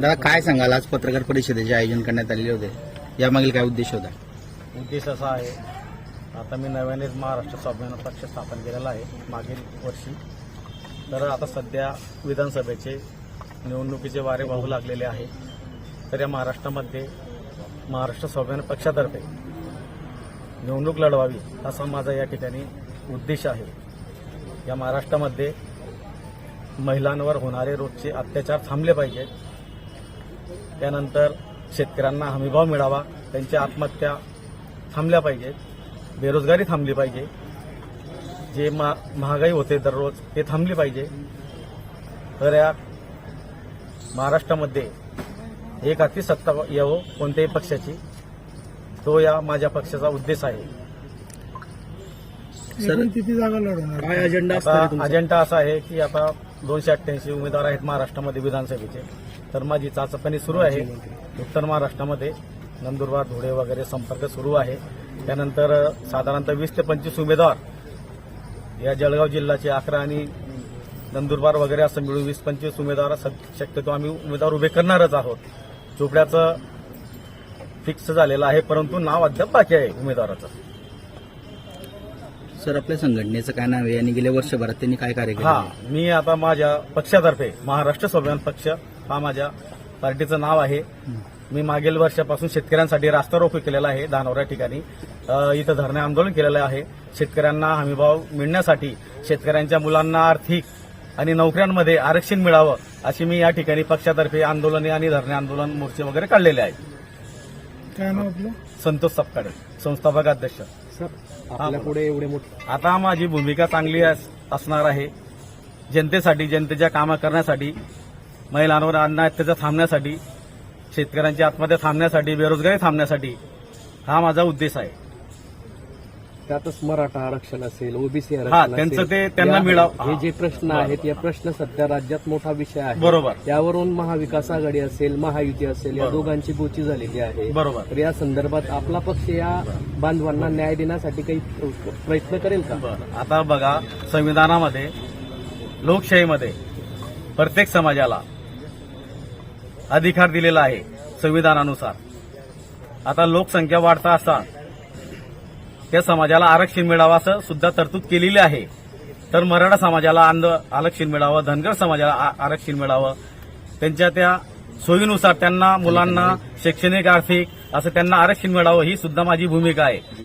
दादा काय सांगाल? आज पत्रकार परिषदेचे आयोजन करण्यात आलेले होते. यामागील काय उद्देश होता? उद्देश असा आहे आता मी नव्यानेच महाराष्ट्र स्वाभिमान पक्ष स्थापन केलेला आहे मागील वर्षी. तर आता सध्या विधानसभेचे निवडणुकीचे वारे वाहू लागलेले आहे. तर या महाराष्ट्रामध्ये महाराष्ट्र स्वाभिमान पक्षातर्फे निवडणूक लढवावी असा माझा या ठिकाणी उद्देश आहे. या महाराष्ट्रामध्ये महिलांवर होणारे रोजचे अत्याचार थांबले पाहिजेत. त्यानंतर शेतकऱ्यांना हमीभाव मिळावा त्यांच्या आत्महत्या थांबल्या पाहिजेत. बेरोजगारी थांबली पाहिजे. जे मा महागाई होते दररोज ते थांबली पाहिजे. तर या महाराष्ट्रामध्ये एक हाती सत्ता यावं कोणत्याही पक्षाची तो या माझ्या पक्षाचा उद्देश आहे. सर किती जागा लढवणार? काय अजेंडा अजेंडा असा आहे की आता दोनशे अठ्ठ्याऐंशी उमेदवार आहेत महाराष्ट्रामध्ये विधानसभेचे. तर माझी चाचपणी सुरू आहे. उत्तर महाराष्ट्रामध्ये नंदुरबार धुळे वगैरे संपर्क सुरू आहे. त्यानंतर साधारणतः वीस ते पंचवीस उमेदवार या जळगाव जिल्ह्याचे अकरा आणि नंदुरबार वगैरे असं मिळून वीस पंचवीस उमेदवार शक्यतो आम्ही उमेदवार उभे करणारच आहोत. चोपड्याचं फिक्स झालेलं आहे परंतु नाव अद्याप बाकी आहे उमेदवाराचं. सर आपल्या संघटनेचं काय नाव आहे? आणि गेल्या वर्षभरात त्यांनी काय कार्य केलं? हा मी आता माझ्या पक्षातर्फे महाराष्ट्र स्वाभिमान पक्ष हा माझ्या पार्टीचं नाव आहे. मी मागील वर्षापासून शेतकऱ्यांसाठी रास्ता रोको केलेला आहे दानवऱ्या ठिकाणी. अ, इथं धरणे आंदोलन केलेलं आहे. शेतकऱ्यांना हमीभाव मिळण्यासाठी शेतकऱ्यांच्या मुलांना आर्थिक आणि नोकऱ्यांमध्ये आरक्षण मिळावं अशी मी या ठिकाणी पक्षातर्फे आंदोलने आणि धरणे आंदोलन मोर्चे वगैरे काढलेले आहेत. काय नाव आपलं? संतोष सपकाळे संस्थापक अध्यक्ष. आपल्या पुढे एवढे मोठे आता माझी भूमिका चांगली अस- असणार आहे. जनतेसाठी जनतेच्या कामं करण्यासाठी महिलांवर अन्याय अत्याचार थांबण्यासाठी शेतकऱ्यांची आत्महत्या थांबण्यासाठी बेरोजगारी थांबण्यासाठी हा माझा उद्देश आहे. त्यातच मराठा आरक्षण असेल ओबीसी आरक्षण त्यांचं असेल. ते त्यांना मिळावं. हे. जे प्रश्न आहेत या प्रश्न सध्या राज्यात मोठा विषय आहे बरोबर यावरून महाविकास आघाडी असेल महायुती असेल या. दोघांची गोची झालेली आहे बरोबर तर या संदर्भात आपला पक्ष या बांधवांना न्याय देण्यासाठी काही प्रयत्न करेल का आता बघा संविधानामध्ये लोकशाहीमध्ये प्रत्येक समाजाला अधिकार दिलेला आहे संविधानानुसार आता लोकसंख्या वाढता असता त्या समाजाला आरक्षण मिळावं असं सुद्धा तरतूद केलेली आहे. तर मराठा समाजाला आंद आरक्षण मिळावं धनगर समाजाला आ- आरक्षण मिळावं त्यांच्या त्या सोयीनुसार त्यांना मुलांना शैक्षणिक आर्थिक असं त्यांना आरक्षण मिळावं ही सुद्धा माझी भूमिका आहे.